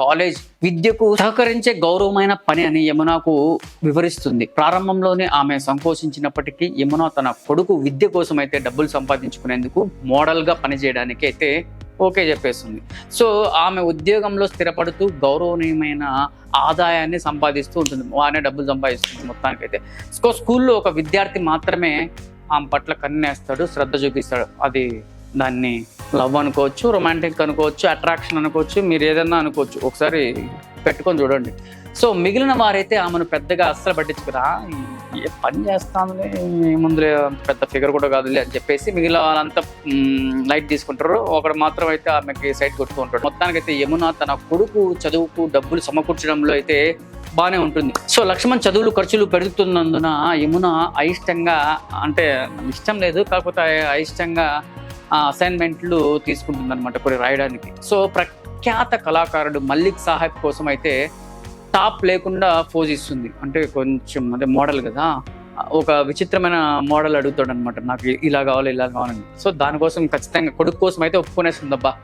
College విద్యకు సహకరించే గౌరవమైన పని అని యమునకు వివరిస్తుంది. ప్రారంభంలోనే ఆమె సంకోచించినప్పటికీ యమున తన కొడుకు విద్య కోసం అయితే డబ్బులు సంపాదించుకునేందుకు మోడల్గా పనిచేయడానికి అయితే ఓకే చెప్పేస్తుంది. సో ఆమె ఉద్యోగంలో స్థిరపడుతూ గౌరవనీయమైన ఆదాయాన్ని సంపాదిస్తూ ఉంటుంది. వానే డబ్బులు సంపాదిస్తుంది మొత్తానికైతే. సో స్కూల్లో ఒక విద్యార్థి మాత్రమే ఆమె పట్ల కన్నేస్తాడు శ్రద్ధ చూపిస్తాడు. అది దాన్ని లవ్ అనుకోవచ్చు రొమాంటిక్ అనుకోవచ్చు అట్రాక్షన్ అనుకోవచ్చు మీరు ఏదన్నా అనుకోవచ్చు. ఒకసారి పెట్టుకొని చూడండి. సో మిగిలిన వారైతే ఆమెను పెద్దగా అస్సలు పట్టించుకురా? ఏ పని చేస్తానులే ముందులే పెద్ద ఫిగర్ కూడా కాదులే అని చెప్పేసి మిగిలిన వాళ్ళంతా లైట్ తీసుకుంటారు. ఒకడు మాత్రం అయితే ఆమెకి సైడ్ కొట్టుకుంటారు ఉంటాడు. మొత్తానికైతే యమున తన కొడుకు చదువుకు డబ్బులు సమకూర్చడంలో అయితే బాగానే ఉంటుంది. సో లక్ష్మణ్ చదువులు ఖర్చులు పెరుగుతున్నందున యమున అయిష్టంగా అంటే ఇష్టం లేదు కాకపోతే అయిష్టంగా అసైన్మెంట్లు తీసుకుంటుంది అనమాట కొన్ని రాయడానికి. సో ప్రఖ్యాత కళాకారుడు మల్లిక్ సాహెబ్ కోసం అయితే టాప్ లేకుండా పోజ్ ఇస్తుంది. అంటే కొంచెం అదే మోడల్ కదా. ఒక విచిత్రమైన మోడల్ అడుగుతాడు అనమాట నాకు ఇలా కావాలి ఇలా కావాలని. సో దానికోసం ఖచ్చితంగా కొడుకు కోసం అయితే ఒప్పుకునేస్తుంది. అబ్బా